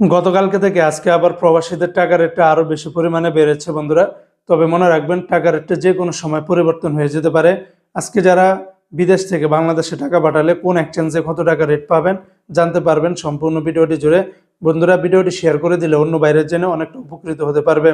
গতকালকে থেকে আজকে আবার প্রবাসীদের টাকা রেটটা আরও বেশি পরিমাণে বেড়েছে বন্ধুরা। তবে মনে রাখবেন টাকা রেটটা যে কোনো সময় পরিবর্তন হয়ে যেতে পারে। আজকে যারা বিদেশ থেকে বাংলাদেশে টাকা পাঠালে কোন এক্সচেঞ্জে কত টাকা রেট পাবেন জানতে পারবেন সম্পূর্ণ ভিডিওটি জুড়ে। বন্ধুরা, ভিডিওটি শেয়ার করে দিলে অন্য বাইরের জন্য অনেকটা উপকৃত হতে পারবে।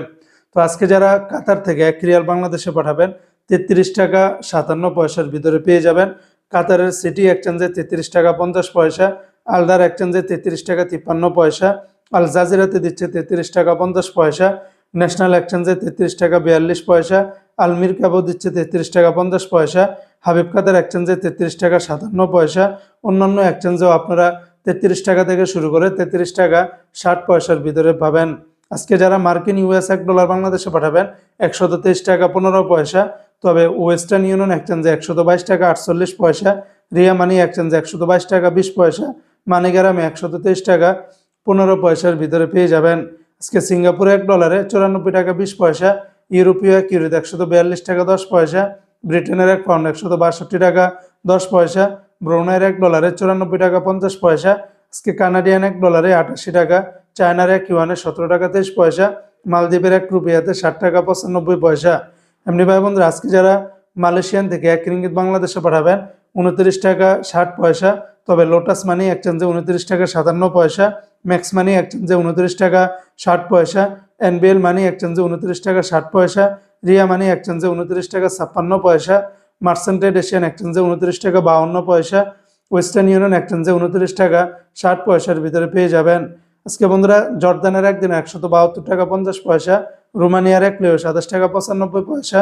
তো আজকে যারা কাতার থেকে এক রিয়াল বাংলাদেশে পাঠাবেন, তেত্রিশ টাকা সাতান্ন পয়সার ভিতরে পেয়ে যাবেন। কাতারের সিটি এক্সচেঞ্জে তেত্রিশ টাকা পঞ্চাশ পয়সা আলদার এক্সচেঞ্জে তেত্রিশ টাকা তিপ্পান্ন পয়সা আল জাজিরাতে দিচ্ছে তেত্রিশ টাকা পঞ্চাশ পয়সা, ন্যাশনাল এক্সচেঞ্জে তেত্রিশ টাকা বিয়াল্লিশ পয়সা আলমির ক্যাবও দিচ্ছে তেত্রিশ টাকা পঞ্চাশ পয়সা, হাবিব কাদের এক্সচেঞ্জে তেত্রিশ টাকা সাতান্ন পয়সা, অন্যান্য এক্সচেঞ্জেও আপনারা তেত্রিশ টাকা থেকে শুরু করে তেত্রিশ টাকা ষাট পয়সার ভিতরে পাবেন। আজকে যারা মার্কিন ইউএস এক ডলার বাংলাদেশে পাঠাবেন, একশত তেইশ টাকা পনেরো পয়সা, তবে ওয়েস্টার্ন ইউনিয়ন এক্সচেঞ্জে একশত বাইশ টাকা আটচল্লিশ পয়সা, রিয়া মানি এক্সচেঞ্জে একশত বাইশ টাকা বিশ পয়সা, মানিগ্রামে একশত তেইশ টাকা পনেরো পয়সার ভিতরে পেয়ে যাবেন। আজকে সিঙ্গাপুরে এক ডলারে চুরানব্বই টাকা বিশ পয়সা, ইউরোপীয় এক ইউরোতে একশত বিয়াল্লিশ টাকা দশ পয়সা, ব্রিটেনের এক পাউন্ড একশত বাষট্টি টাকা দশ পয়সা, ব্রুনাইয়ের এক ডলারে চুরানব্বই টাকা পঞ্চাশ পয়সা, আজকে কানাডিয়ান এক ডলারে আটাশি টাকা, চায়নার এক ইউয়ানে সতেরো টাকা তেইশ পয়সা, মালদ্বীপের এক রুপিয়াতে ষাট টাকা পঁচানব্বই পয়সা। এমনি ভাই বন্ধুরা, আজকে যারা মালয়েশিয়ান থেকে এক রিঙ্গিত বাংলাদেশে পাঠাবেন, উনত্রিশ টাকা ষাট পয়সা তবে লোটাস মানি এক্সচেঞ্জে উনত্রিশ টাকা সাতান্ন পয়সা ম্যাক্স মানি এক্সচেঞ্জে উনত্রিশ টাকা ষাট পয়সা এনবিএল মানি এক্সচেঞ্জে উনত্রিশ টাকা ষাট পয়সা রিয়া মানি এক্সচেঞ্জে উনত্রিশ টাকা ছাপ্পান্ন পয়সা মার্সেন্টেড এশিয়ান এক্সচেঞ্জে উনত্রিশ টাকা বাউন্ন পয়সা ওয়েস্টার্ন ইউনিয়ন এক্সচেঞ্জে উনত্রিশ টাকা ষাট পয়সার ভিতরে পেয়ে যাবেন। আজকে বন্ধুরা, জর্দানের একদিন একশত বাহাত্তর টাকা পঞ্চাশ পয়সা, রোমানিয়ার এক লিও সাতাশ টাকা পঁচানব্বই পয়সা,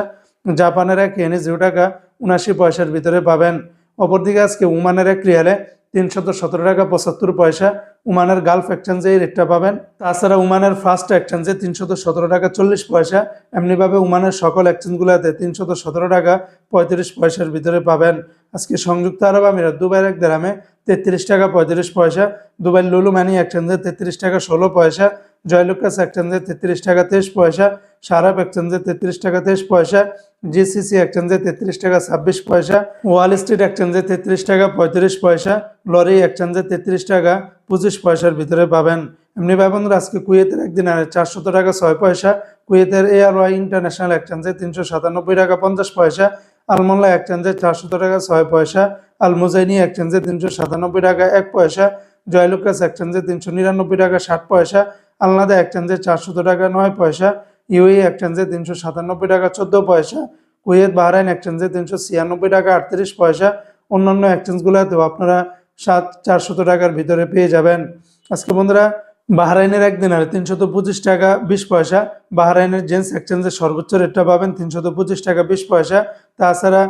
জাপানের এক এনে জিরো টাকা উনাশি পয়সার ভিতরে পাবেন। অপরদিকে আজকে উমানের এক রিয়ালে তিনশত সতেরো টাকা পঁচাত্তর পয়সা উমানের গালফ এক্সচেঞ্জে এই রেটটা পাবেন। তাছাড়া উমানের ফার্স্ট এক্সচেঞ্জে তিনশত সতেরো টাকা চল্লিশ পয়সা। এমনিভাবে উমানের সকল এক্সচেঞ্জগুলোতে তিনশত সতেরো টাকা পঁয়ত্রিশ পয়সার ভিতরে পাবেন। আজকে সংযুক্ত আরব আমিরাত, দুবাইয়ের এক দেরামে তেত্রিশ টাকা পঁয়ত্রিশ পয়সা, দুবাই লুলু মানি এক্সচেঞ্জে তেত্রিশ টাকা ষোলো পয়সা, জয়লুকাস এক্সচেঞ্জে তেত্রিশ টাকা তেইশ পয়সা সারাপ এক্সচেঞ্জে তেত্রিশ টাকা তেইশ পয়সা, জিসিসি এক্সচেঞ্জে তেত্রিশ টাকা ছাব্বিশ পয়সা, ওয়াল স্ট্রিট এক্সচেঞ্জে তেত্রিশ টাকা পঁয়ত্রিশ পয়সা, লরি এক্সচেঞ্জে তেত্রিশ টাকা পঁচিশ পয়সার ভিতরে পাবেন। এমনি ভাই বন্ধুরা, আজকে কুয়েতের একদিন আর চারশত টাকা ছয় পয়সা, কুয়েতের এআর ওয়াই ইন্টারন্যাশনাল এক্সচেঞ্জে তিনশো সাতানব্বই টাকা পঞ্চাশ পয়সা আলমোল্লা এক্সচেঞ্জে চারশত টাকা, ছয় পয়সা। আল মুজাইনি এক্সচেঞ্জে তিনশো সাতানব্বই টাকা, এক পয়সা। জয়লুকাস এক্সচেঞ্জে তিনশো নিরানব্বই টাকা, ষাট পয়সা। আলনাদা এক্সচেঞ্জে চারশত টাকা, নয় পয়সা। ইউএ এক্সচেঞ্জে তিনশো সাতানব্বই টাকা, চোদ্দ পয়সা। কুয়েত বাহরাইন এক্সচেঞ্জে তিনশো ছিয়ানব্বই টাকা, আটত্রিশ পয়সা। অন্যান্য এক্সচেঞ্জগুলোতেও আপনারা সাত, চারশত টাকার ভিতরে পেয়ে যাবেন। আজকে বন্ধুরা বাহরাইনের একদিন আর তিনশত পঁচিশ টাকা বিশ পয়সা। বাহরাইনের জেন্টস এক্সচেঞ্জের সর্বোচ্চ রেটটা পাবেন তিনশত পঁচিশ টাকা বিশ পয়সা। তাছাড়া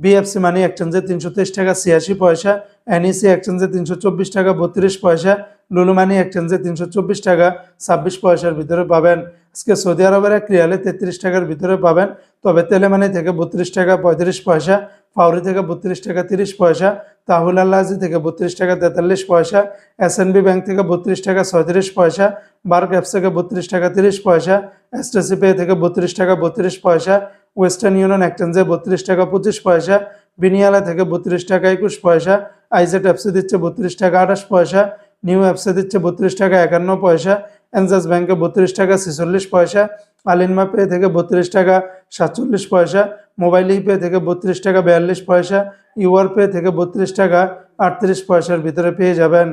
বিএফসি মানি এক্সচেঞ্জে তিনশো তেইশ টাকা ছিয়াশি পয়সা। এনইসি এক্সচেঞ্জে তিনশো চব্বিশ টাকা বত্রিশ পয়সা। লুলু মানি এক্সচেঞ্জে তিনশো চব্বিশ টাকা, ছাব্বিশ পয়সার ভিতরে পাবেন। আজকে সৌদি আরবের এক রিয়ালে তেত্রিশ টাকার ভিতরে পাবেন। তবে তেলেমানি থেকে বত্রিশ টাকা পঁয়ত্রিশ পয়সা, ফাউরি থেকে বত্রিশ টাকা তিরিশ পয়সা, তাহুল আল্লাহাজি থেকে বত্রিশ টাকা তেতাল্লিশ পয়সা এসএনবি ব্যাংক থেকে বত্রিশ টাকা ছয়ত্রিশ পয়সা, বার্ক অ্যাপস থেকে বত্রিশ টাকা তিরিশ পয়সা এসটিসি পে থেকে বত্রিশ টাকা বত্রিশ পয়সা, ওয়েস্টার্ন ইউনিয়ন এক্সচেঞ্জে বত্রিশ টাকা পঁচিশ পয়সা, বিনিয়ালা থেকে বত্রিশ টাকা একুশ পয়সা আইজেট অ্যাপসে দিচ্ছে বত্রিশ টাকা আঠাশ পয়সা নিউ অ্যাপসে দিচ্ছে বত্রিশ টাকা একান্ন পয়সা এনজাস ব্যাংকে বত্রিশ টাকা ছেচল্লিশ পয়সা আলিনমা পে থেকে বত্রিশ টাকা সাতচল্লিশ পয়সা মোবাইল পে থেকে বত্রিশ টাকা বিয়াল্লিশ পয়সা ইউআর পে থেকে বত্রিশ টাকা আটত্রিশ পয়সার ভিতরে পেয়ে যাবেন।